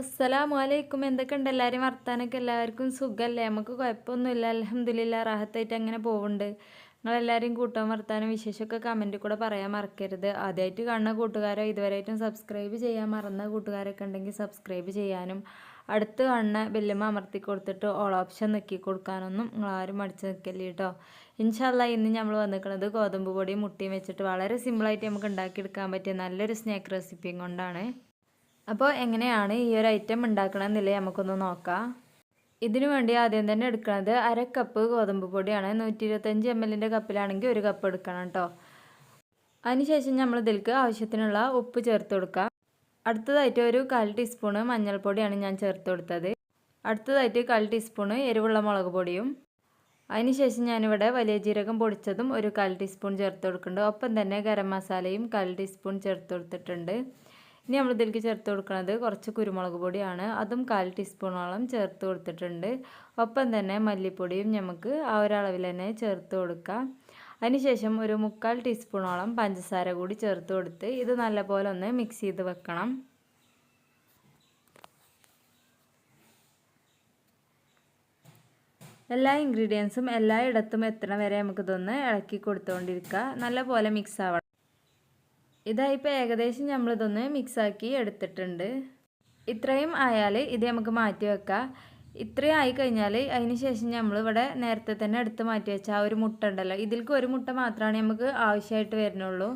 അസ്സലാമു അലൈക്കും എന്തൊക്കെയുണ്ട്? എല്ലാവരും വർത്താനൊക്കെ എല്ലാവർക്കും സുഖമല്ലേ നമുക്ക് കുഴപ്പമൊന്നുമില്ല. അലഹമ്മദില്ല റാഹത്തായിട്ട് അങ്ങനെ പോകുന്നുണ്ട് നിങ്ങളെല്ലാവരും കൂട്ടം വർത്താനം വിശേഷമൊക്കെ കമന്റിൽ കൂടെ പറയാൻ മറക്കരുത്. ആദ്യമായിട്ട് കാണുന്ന കൂട്ടുകാരോ ഇതുവരെയായിട്ടും സബ്സ്ക്രൈബ് ചെയ്യാൻ മറന്ന കൂട്ടുകാരൊക്കെ ഉണ്ടെങ്കിൽ സബ്സ്ക്രൈബ് ചെയ്യാനും അടുത്ത് കാണുന്ന ബെല്ലുമ അമർത്തി കൊടുത്തിട്ട് ഓൾ ഓപ്ഷൻ നിക്കി കൊടുക്കാനൊന്നും നിങ്ങളാരും മടിച്ച് നിൽക്കല്ലേ കേട്ടോ ഇൻഷാല്ല ഇന്ന് നമ്മൾ വന്നിരിക്കുന്നത് ഗോതമ്പ് പൊടിയും മുട്ടിയും വെച്ചിട്ട് വളരെ സിമ്പിളായിട്ട് നമുക്ക് ഉണ്ടാക്കിയെടുക്കാൻ പറ്റിയ നല്ലൊരു സ്നാക്ക് റെസിപ്പിയും കൊണ്ടാണ്. അപ്പോൾ എങ്ങനെയാണ് ഈ ഒരു ഐറ്റം ഉണ്ടാക്കണമെന്നില്ലേ നമുക്കൊന്ന് നോക്കാം. ഇതിനു വേണ്ടി ആദ്യം തന്നെ എടുക്കുന്നത് അര കപ്പ് ഗോതമ്പ് പൊടിയാണ്. നൂറ്റി ഇരുപത്തഞ്ച് എം എല്ലിന്റെ കപ്പിലാണെങ്കിൽ ഒരു കപ്പ് എടുക്കണം കേട്ടോ. അതിനുശേഷം നമ്മൾ ഇതിലേക്ക് ആവശ്യത്തിനുള്ള ഉപ്പ് ചേർത്ത് കൊടുക്കാം. അടുത്തതായിട്ട് ഒരു കാൽ ടീസ്പൂണ് മഞ്ഞൾപ്പൊടിയാണ് ഞാൻ ചേർത്ത് കൊടുത്തത്. അടുത്തതായിട്ട് കാൽ ടീസ്പൂണ് എരിവുള്ള മുളക് പൊടിയും. അതിനുശേഷം ഞാനിവിടെ വലിയ ജീരകം പൊടിച്ചതും ഒരു കാൽ ടീസ്പൂൺ ചേർത്ത് കൊടുക്കുന്നുണ്ട്. ഒപ്പം തന്നെ ഗരം മസാലയും കാൽ ടീസ്പൂൺ ചേർത്ത് കൊടുത്തിട്ടുണ്ട്. ഇനി നമ്മൾ ഇതിലേക്ക് ചേർത്ത് കൊടുക്കുന്നത് കുറച്ച് കുരുമുളക് പൊടിയാണ്. അതും കാൽ ടീസ്പൂണോളം ചേർത്ത് കൊടുത്തിട്ടുണ്ട്. ഒപ്പം തന്നെ മല്ലിപ്പൊടിയും നമുക്ക് ആ ഒരളവിൽ തന്നെ ചേർത്ത് കൊടുക്കാം. അതിനുശേഷം ഒരു മുക്കാൽ ടീസ്പൂണോളം പഞ്ചസാര കൂടി ചേർത്ത് കൊടുത്ത് ഇത് നല്ലപോലെ ഒന്ന് മിക്സ് ചെയ്ത് വെക്കണം. എല്ലാ ഇൻഗ്രീഡിയൻസും എല്ലായിടത്തും എത്തണ വരെ നമുക്കിതൊന്ന് ഇളക്കി കൊടുത്തുകൊണ്ടിരിക്കുക നല്ലപോലെ മിക്സ് ആവണം. ഇതായിപ്പോൾ ഏകദേശം നമ്മളിതൊന്ന് മിക്സാക്കി എടുത്തിട്ടുണ്ട്. ഇത്രയും ആയാൽ ഇത് നമുക്ക് മാറ്റി വെക്കാം. ഇത്രയും ആയി കഴിഞ്ഞാൽ അതിന് ശേഷം നമ്മൾ ഇവിടെ നേരത്തെ തന്നെ എടുത്ത് മാറ്റി വെച്ച ആ ഒരു മുട്ട ഉണ്ടല്ലോ. ഇതിൽക്ക് ഒരു മുട്ട മാത്രമാണ് നമുക്ക് ആവശ്യമായിട്ട് വരുന്നുള്ളൂ.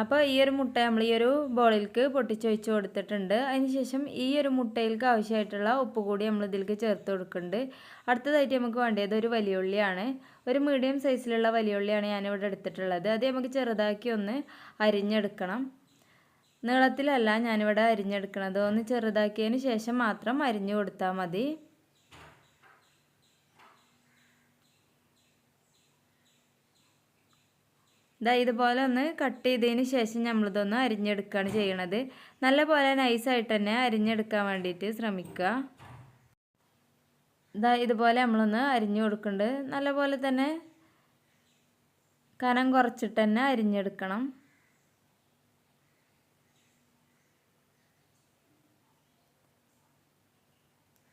അപ്പോൾ ഈ ഒരു മുട്ട നമ്മൾ ഈ ഒരു ബോളിലേക്ക് പൊട്ടിച്ചൊഴിച്ച് കൊടുത്തിട്ടുണ്ട്. അതിനുശേഷം ഈ ഒരു മുട്ടയിലേക്ക് ആവശ്യമായിട്ടുള്ള ഉപ്പ് കൂടി നമ്മൾ ഇതിലേക്ക് ചേർത്ത് കൊടുക്കുന്നുണ്ട്. അടുത്തതായിട്ട് നമുക്ക് വേണ്ടത് ഒരു വലിയ ഉള്ളിയാണ് ഒരു മീഡിയം സൈസിലുള്ള വലിയ ഉള്ളിയാണ് ഞാനിവിടെ എടുത്തിട്ടുള്ളത്. അത് നമുക്ക് ചെറുതാക്കി ഒന്ന് അരിഞ്ഞെടുക്കണം. നീളത്തിലല്ല ഞാനിവിടെ അരിഞ്ഞെടുക്കണത്. ഒന്ന് ചെറുതാക്കിയതിന് ശേഷം മാത്രം അരിഞ്ഞു കൊടുത്താൽ മതി. ഇതാ ഇതുപോലെ ഒന്ന് കട്ട് ചെയ്തതിന് ശേഷം നമ്മളിതൊന്ന് അരിഞ്ഞെടുക്കുകയാണ് ചെയ്യണത്. നല്ല പോലെ നൈസായിട്ട് തന്നെ അരിഞ്ഞെടുക്കാൻ വേണ്ടിയിട്ട് ശ്രമിക്കുക ഇതാ ഇതുപോലെ നമ്മളൊന്ന് അരിഞ്ഞു കൊടുക്കുന്നുണ്ട് നല്ല പോലെ തന്നെ കനം കുറച്ചിട്ട് തന്നെ അരിഞ്ഞെടുക്കണം.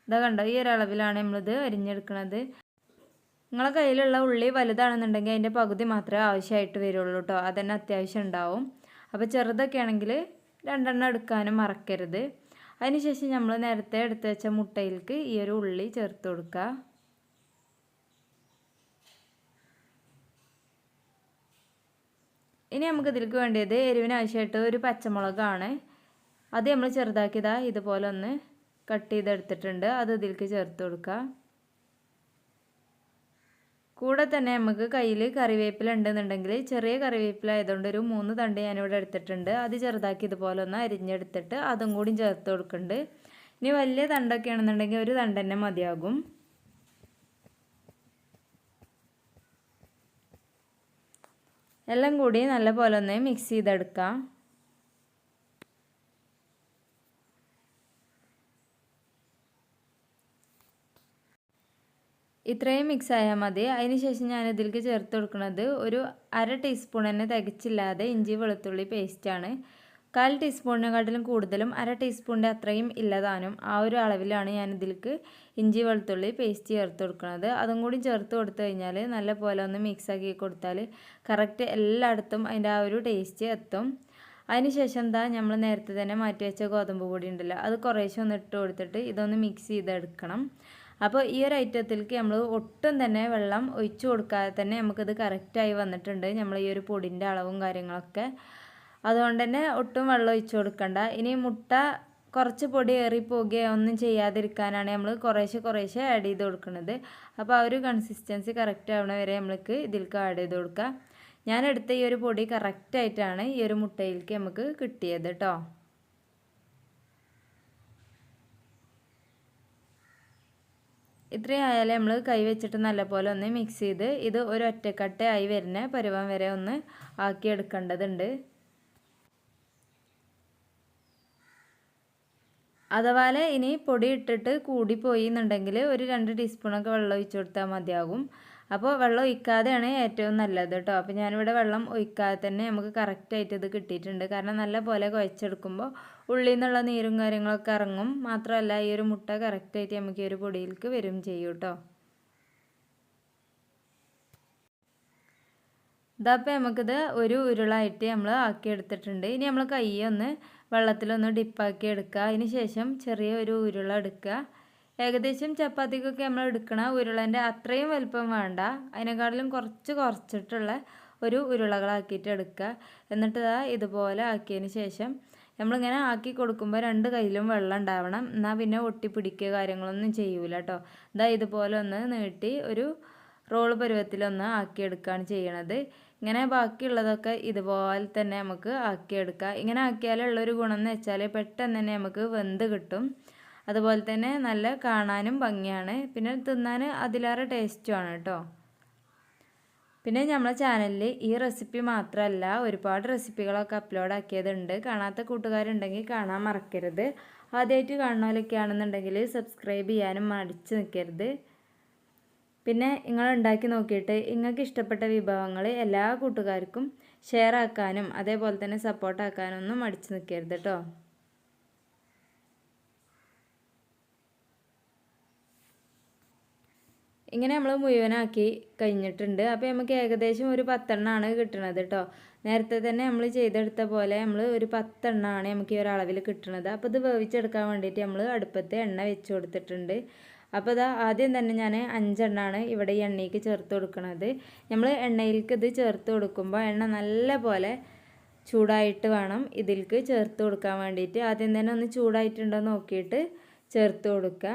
ഇതാ കണ്ടോ ഈ ഒരളവിലാണ് നമ്മളിത് അരിഞ്ഞെടുക്കുന്നത് നിങ്ങളെ കയ്യിലുള്ള ഉള്ളി വലുതാണെന്നുണ്ടെങ്കിൽ അതിന്റെ പകുതി മാത്രമേ ആവശ്യമായിട്ട് വരുള്ളൂ കേട്ടോ അതന്നെ അത്യാവശ്യം ഉണ്ടാവും. അപ്പോൾ ചെറുതൊക്കെ ആണെങ്കിൽ രണ്ടെണ്ണം എടുക്കാനും മറക്കരുത്. അതിനുശേഷം നമ്മൾ നേരത്തെ എടുത്ത് വെച്ച മുട്ടയിലേക്ക് ഈ ഒരു ഉള്ളി ചേർത്ത് കൊടുക്കുക. ഇനി നമുക്ക് ഇതിലേക്ക് വേണ്ടിയത് എരിവിന് ആവശ്യമായിട്ട് ഒരു പച്ചമുളകാണ്. അത് നമ്മൾ ചെറുതാക്കിയതാ ഇതുപോലെ ഒന്ന് കട്ട് ചെയ്തെടുത്തിട്ടുണ്ട്. അത് ഇതിലേക്ക് ചേർത്ത് കൊടുക്കുക. കൂടെ തന്നെ നമുക്ക് കയ്യിൽ കറിവേപ്പില ഉണ്ടെന്നുണ്ടെങ്കിൽ ചെറിയ കറിവേപ്പില ആയതുകൊണ്ട് ഒരു മൂന്ന് തണ്ട് ഞാനിവിടെ എടുത്തിട്ടുണ്ട്. അത് ചെറുതാക്കി ഇതുപോലെ ഒന്ന് അരിഞ്ഞെടുത്തിട്ട് അതും കൂടി ചേർത്ത് കൊടുക്കുന്നുണ്ട്. ഇനി വലിയ തണ്ടൊക്കെ ആണെന്നുണ്ടെങ്കിൽ ഒരു തണ്ട് തന്നെ മതിയാകും. എല്ലാം കൂടി നല്ല പോലെ ഒന്ന് മിക്സ് ചെയ്തെടുക്കാം. ഇത്രയും മിക്സ് ആയാൽ മതി. അതിനുശേഷം ഞാൻ ഇതിലേക്ക് ചേർത്ത് കൊടുക്കുന്നത് ഒരു അര ടീസ്പൂൺ തന്നെ തികച്ചില്ലാതെ ഇഞ്ചി വെളുത്തുള്ളി പേസ്റ്റാണ് കാൽ ടീസ്പൂണിനെക്കാട്ടിലും കൂടുതലും അര ടീസ്പൂണിന്റെ അത്രയും ഇല്ലതാനും ആ ഒരു അളവിലാണ് ഞാൻ ഇതിലേക്ക് ഇഞ്ചി വെളുത്തുള്ളി പേസ്റ്റ് ചേർത്ത് കൊടുക്കുന്നത്. അതും കൂടി ചേർത്ത് കൊടുത്തു കഴിഞ്ഞാൽ നല്ല പോലെ ഒന്ന് മിക്സ് ആക്കി കൊടുത്താൽ കറക്റ്റ് എല്ലായിടത്തും അതിന്റെ ആ ഒരു ടേസ്റ്റ് എത്തും. അതിനുശേഷം എന്താ നമ്മൾ നേരത്തെ തന്നെ മാറ്റി വെച്ച ഗോതമ്പ് പൊടി ഉണ്ടല്ലോ അത് കുറേശ്ശെ ഒന്ന് ഇട്ട് കൊടുത്തിട്ട് ഇതൊന്ന് മിക്സ് ചെയ്തെടുക്കണം. അപ്പോൾ ഈ ഒരു ഐറ്റത്തിലേക്ക് നമ്മൾ ഒട്ടും തന്നെ വെള്ളം ഒഴിച്ചു കൊടുക്കാതെ തന്നെ നമുക്കിത് കറക്റ്റായി വന്നിട്ടുണ്ട്. നമ്മൾ ഈ ഒരു പൊടിന്റെ അളവും കാര്യങ്ങളൊക്കെ. അതുകൊണ്ട് തന്നെ ഒട്ടും വെള്ളം ഒഴിച്ചു കൊടുക്കണ്ട. ഇനി മുട്ട കുറച്ച് പൊടി ഏറിപ്പോകുകയോ ഒന്നും ചെയ്യാതിരിക്കാനാണ് നമ്മൾ കുറേശ്ശെ കുറേശ്ശെ ആഡ് ചെയ്ത് കൊടുക്കുന്നത്. അപ്പോൾ ആ ഒരു കൺസിസ്റ്റൻസി കറക്റ്റ് ആവണ വരെ നമ്മൾക്ക് ഇതിലേക്ക് ആഡ് ചെയ്ത് കൊടുക്കുക ഞാനെടുത്ത ഈ ഒരു പൊടി കറക്റ്റായിട്ടാണ് ഈ ഒരു മുട്ടയിലേക്ക് നമുക്ക് കിട്ടിയത് കേട്ടോ ഇത്രയും ആയാലും നമ്മൾ കൈ വെച്ചിട്ട് നല്ലപോലെ ഒന്ന് മിക്സ് ചെയ്ത് ഇത് ഒരു ഒറ്റക്കട്ടയായി വരുന്ന പരുവം വരെ ഒന്ന് ആക്കിയെടുക്കേണ്ടതുണ്ട്. അഥവാ ഇനി പൊടി ഇട്ടിട്ട് കൂടിപ്പോയി എന്നുണ്ടെങ്കിൽ ഒരു രണ്ട് ടീസ്പൂണൊക്കെ വെള്ളം ഒഴിച്ചു കൊടുത്താൽ മതിയാകും. അപ്പോൾ വെള്ളം ഒഴിക്കാതെയാണ് ഏറ്റവും നല്ലത് കേട്ടോ. അപ്പോൾ ഞാനിവിടെ വെള്ളം ഒഴിക്കാതെ തന്നെ നമുക്ക് കറക്റ്റായിട്ട് ഇത് കിട്ടിയിട്ടുണ്ട്. കാരണം നല്ല പോലെ കുഴച്ചെടുക്കുമ്പോൾ ഉള്ളിൽ നിന്നുള്ള നീരും കാര്യങ്ങളൊക്കെ ഇറങ്ങും. മാത്രമല്ല ഈ ഒരു മുട്ട കറക്റ്റായിട്ട് നമുക്ക് ഈ ഒരു പൊടിയിലേക്ക് വരും ചെയ്യും കേട്ടോ. ഇതപ്പോൾ നമുക്കിത് ഒരു ഉരുളായിട്ട് നമ്മൾ ആക്കിയെടുത്തിട്ടുണ്ട്. ഇനി നമ്മൾ കൈ ഒന്ന് വെള്ളത്തിലൊന്ന് ഡിപ്പാക്കി എടുക്കുക. അതിന് ശേഷം ചെറിയ ഒരു ഉരുള എടുക്കുക. ഏകദേശം ചപ്പാത്തിക്കൊക്കെ നമ്മൾ എടുക്കണ ഉരുളന്റെ അത്രയും വലുപ്പം വേണ്ട. അതിനെക്കാട്ടിലും കുറച്ച് കുറച്ചിട്ടുള്ള ഒരു ഉരുളകളാക്കിയിട്ട് എടുക്കുക. എന്നിട്ട് ഇതാ ഇതുപോലെ ആക്കിയതിന് ശേഷം നമ്മളിങ്ങനെ ആക്കി കൊടുക്കുമ്പോൾ രണ്ട് കയ്യിലും വെള്ളം ഉണ്ടാവണം. എന്നാൽ പിന്നെ ഒട്ടിപ്പിടിക്കുക കാര്യങ്ങളൊന്നും ചെയ്യൂല കേട്ടോ ഇതാ ഇതുപോലെ ഒന്ന് നീട്ടി ഒരു റോൾ പരുവത്തിലൊന്ന് ആക്കിയെടുക്കുകയാണ് ചെയ്യണത്. ഇങ്ങനെ ബാക്കിയുള്ളതൊക്കെ ഇതുപോലെ തന്നെ നമുക്ക് ആക്കിയെടുക്കാം. ഇങ്ങനെ ആക്കിയാലുള്ളൊരു ഗുണം എന്ന് വെച്ചാൽ പെട്ടെന്ന് തന്നെ നമുക്ക് വെന്ത് കിട്ടും. അതുപോലെ തന്നെ നല്ല കാണാനും ഭംഗിയാണ്. പിന്നെ തിന്നാൻ അതിലേറെ ടേസ്റ്റുമാണ് കേട്ടോ. പിന്നെ നമ്മളെ ചാനലിൽ ഈ റെസിപ്പി മാത്രമല്ല ഒരുപാട് റെസിപ്പികളൊക്കെ അപ്ലോഡ് ആക്കിയതുണ്ട്. കാണാത്ത കൂട്ടുകാരുണ്ടെങ്കിൽ കാണാൻ മറക്കരുത്. ആദ്യമായിട്ട് കാണുന്നവരൊക്കെ ആണെന്നുണ്ടെങ്കിൽ സബ്സ്ക്രൈബ് ചെയ്യാനും മടിച്ച് നിൽക്കരുത് പിന്നെ നിങ്ങൾ ഉണ്ടാക്കി നോക്കിയിട്ട് നിങ്ങൾക്ക് ഇഷ്ടപ്പെട്ട വിഭവങ്ങൾ എല്ലാ കൂട്ടുകാർക്കും ഷെയർ ആക്കാനും അതേപോലെ തന്നെ സപ്പോർട്ട് ആക്കാനും ഒന്നും മടിച്ച് നിൽക്കരുത് കേട്ടോ. ഇങ്ങനെ നമ്മൾ മുഴുവനാക്കി കഴിഞ്ഞിട്ടുണ്ട്. അപ്പോൾ നമുക്ക് ഏകദേശം ഒരു പത്തെണ്ണമാണ് കിട്ടണത് കേട്ടോ നേരത്തെ തന്നെ നമ്മൾ ചെയ്തെടുത്ത പോലെ നമ്മൾ ഒരു പത്തെണ്ണമാണ് നമുക്ക് ഈ ഒരളവിൽ കിട്ടണത്. അപ്പോൾ ഇത് വേവിച്ചെടുക്കാൻ വേണ്ടിയിട്ട് നമ്മൾ അടുപ്പത്ത് എണ്ണ വെച്ച് കൊടുത്തിട്ടുണ്ട്. അപ്പോൾ ഇതാ ആദ്യം തന്നെ ഞാൻ അഞ്ചെണ്ണമാണ് ഇവിടെ ഈ എണ്ണയ്ക്ക് ചേർത്ത് കൊടുക്കുന്നത് നമ്മൾ എണ്ണയിലേക്ക് ഇത് ചേർത്ത് കൊടുക്കുമ്പോൾ എണ്ണ നല്ല പോലെ ചൂടായിട്ട് വേണം ഇതിലേക്ക് ചേർത്ത് കൊടുക്കാൻ വേണ്ടിയിട്ട്. ആദ്യം തന്നെ ഒന്ന് ചൂടായിട്ടുണ്ടോ നോക്കിയിട്ട് ചേർത്ത് കൊടുക്കുക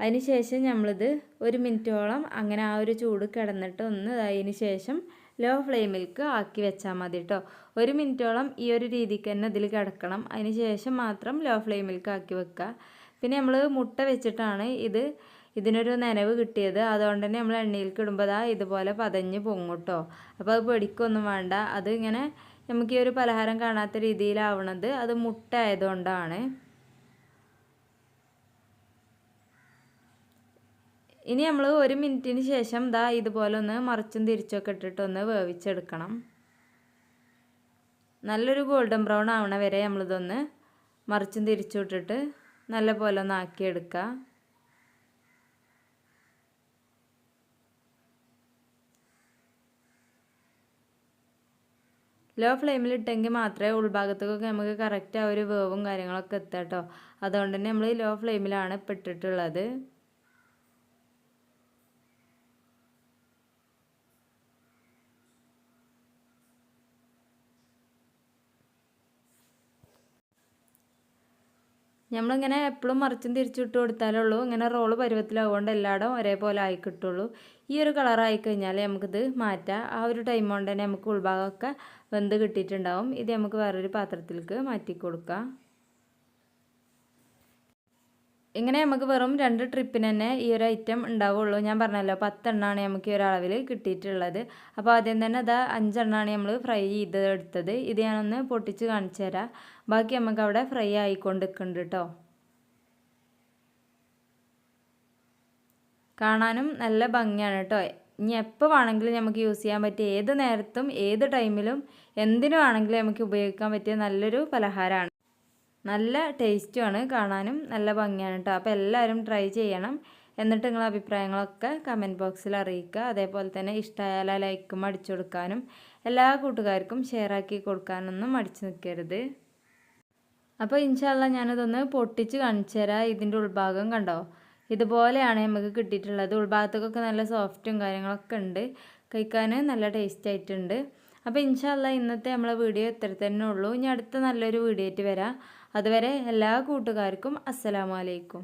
അതിന് ശേഷം നമ്മളിത് ഒരു മിനിറ്റോളം അങ്ങനെ ആ ഒരു ചൂട് കിടന്നിട്ട് ഒന്ന് അതിന് ശേഷം ലോ ഫ്ലെയിമിൽക്ക് ആക്കി വെച്ചാൽ മതി കേട്ടോ ഒരു മിനിറ്റോളം ഈ ഒരു രീതിക്ക് തന്നെ ഇതിൽ കിടക്കണം. അതിന് ശേഷം മാത്രം ലോ ഫ്ലെയിമിൽക്ക് ആക്കി വെക്കുക പിന്നെ നമ്മൾ മുട്ട വെച്ചിട്ടാണ് ഇത് ഇതിനൊരു നനവ് കിട്ടിയത്. അതുകൊണ്ട് തന്നെ നമ്മൾ എണ്ണയിലേക്ക് ഇടുമ്പോൾ അതാ ഇതുപോലെ പതഞ്ഞ് പൊങ്ങും കേട്ടോ അപ്പോൾ അത് പൊടിക്കൊന്നും വേണ്ട. അത് ഇങ്ങനെ നമുക്ക് ഈ ഒരു പലഹാരം കാണാത്ത രീതിയിലാവണത് അത് മുട്ട ആയതുകൊണ്ടാണ്. ഇനി നമ്മൾ ഒരു മിനിറ്റിന് ശേഷം ദാ ഇതുപോലെ ഒന്ന് മറിച്ചും തിരിച്ചൊക്കെ ഇട്ടിട്ട് ഒന്ന് വേവിച്ചെടുക്കണം. നല്ലൊരു ഗോൾഡൻ ബ്രൗൺ ആവണ വരെ നമ്മളിതൊന്ന് മറിച്ചും തിരിച്ചും ഇട്ടിട്ട് നല്ല പോലെ ഒന്ന് ആക്കിയെടുക്കുക ലോ ഫ്ലെയിമിലിട്ടെങ്കിൽ മാത്രമേ ഉൾഭാഗത്തേക്കൊക്കെ നമുക്ക് കറക്റ്റ് ആ ഒരു വേവും കാര്യങ്ങളൊക്കെ എത്തുക കേട്ടോ. അതുകൊണ്ട് തന്നെ നമ്മൾ ലോ ഫ്ലെയിമിലാണ് ഇപ്പം ഇട്ടിട്ടുള്ളത്. നമ്മളിങ്ങനെ എപ്പോഴും മറിച്ചും തിരിച്ചിട്ട് കൊടുത്താലുള്ളൂ ഇങ്ങനെ റോൾ പരുവത്തിലാവുകൊണ്ട് എല്ലായിടവും ഒരേപോലെ ആയി കിട്ടുള്ളൂ ഈ ഒരു കളറായി കഴിഞ്ഞാൽ നമുക്കിത് മാറ്റാം. ആ ഒരു ടൈം കൊണ്ട് തന്നെ നമുക്ക് ഉൾഭാഗമൊക്കെ വെന്ത് കിട്ടിയിട്ടുണ്ടാവും. ഇത് നമുക്ക് വേറൊരു പാത്രത്തിലേക്ക് മാറ്റി കൊടുക്കാം ഇങ്ങനെ നമുക്ക് വെറും രണ്ട് ട്രിപ്പിന് തന്നെ ഈ ഒരു ഐറ്റം ഉണ്ടാവുള്ളൂ. ഞാൻ പറഞ്ഞല്ലോ പത്തെണ്ണമാണ് നമുക്ക് ഈ ഒരളവിൽ കിട്ടിയിട്ടുള്ളത്. അപ്പോൾ ആദ്യം തന്നെ അതാ അഞ്ചെണ്ണമാണ് നമ്മൾ ഫ്രൈ ചെയ്ത് എടുത്തത് ഇത് ഞാനൊന്ന് പൊട്ടിച്ച് കാണിച്ചു തരാം. ബാക്കി നമുക്ക് അവിടെ ഫ്രൈ ആയിക്കൊണ്ട് നിൽക്കുന്നുണ്ട് കേട്ടോ കാണാനും നല്ല ഭംഗിയാണ് കേട്ടോ ഇനി എപ്പോൾ വേണമെങ്കിലും നമുക്ക് യൂസ് ചെയ്യാൻ പറ്റിയ ഏത് നേരത്തും ഏത് ടൈമിലും എന്തിനു വേണമെങ്കിലും നമുക്ക് ഉപയോഗിക്കാൻ പറ്റിയ നല്ലൊരു പലഹാരമാണ്. നല്ല ടേസ്റ്റുമാണ് കാണാനും നല്ല ഭംഗിയാണ് കേട്ടോ അപ്പോൾ എല്ലാവരും ട്രൈ ചെയ്യണം. എന്നിട്ട് നിങ്ങളെ അഭിപ്രായങ്ങളൊക്കെ കമന്റ് ബോക്സിൽ അറിയിക്കുക. അതേപോലെ തന്നെ ഇഷ്ടമായാൽ ലൈക്കും അടിച്ചു കൊടുക്കാനും എല്ലാ കൂട്ടുകാർക്കും ഷെയർ ആക്കി കൊടുക്കാനൊന്നും അടിച്ചു നിൽക്കരുത്. അപ്പോൾ ഇൻഷാല്ല ഞാനതൊന്ന് പൊട്ടിച്ച് കാണിച്ചു തരാം. ഇതിന്റെ ഉൾഭാഗം കണ്ടോ? ഇതുപോലെയാണ് നമുക്ക് കിട്ടിയിട്ടുള്ളത്. ഉൾഭാഗത്തേക്കൊക്കെ നല്ല സോഫ്റ്റും കാര്യങ്ങളൊക്കെ ഉണ്ട്. കഴിക്കാൻ നല്ല ടേസ്റ്റ് ആയിട്ടുണ്ട്. അപ്പോൾ ഇൻഷാല്ല ഇന്നത്തെ നമ്മളെ വീഡിയോ ഇത്ര തന്നെ ഉള്ളൂ. ഇനി അടുത്ത നല്ലൊരു വീഡിയോ ആയിട്ട് വരാം. അതുവരെ എല്ലാ കൂട്ടുകാർക്കും അസ്സലാമലൈക്കും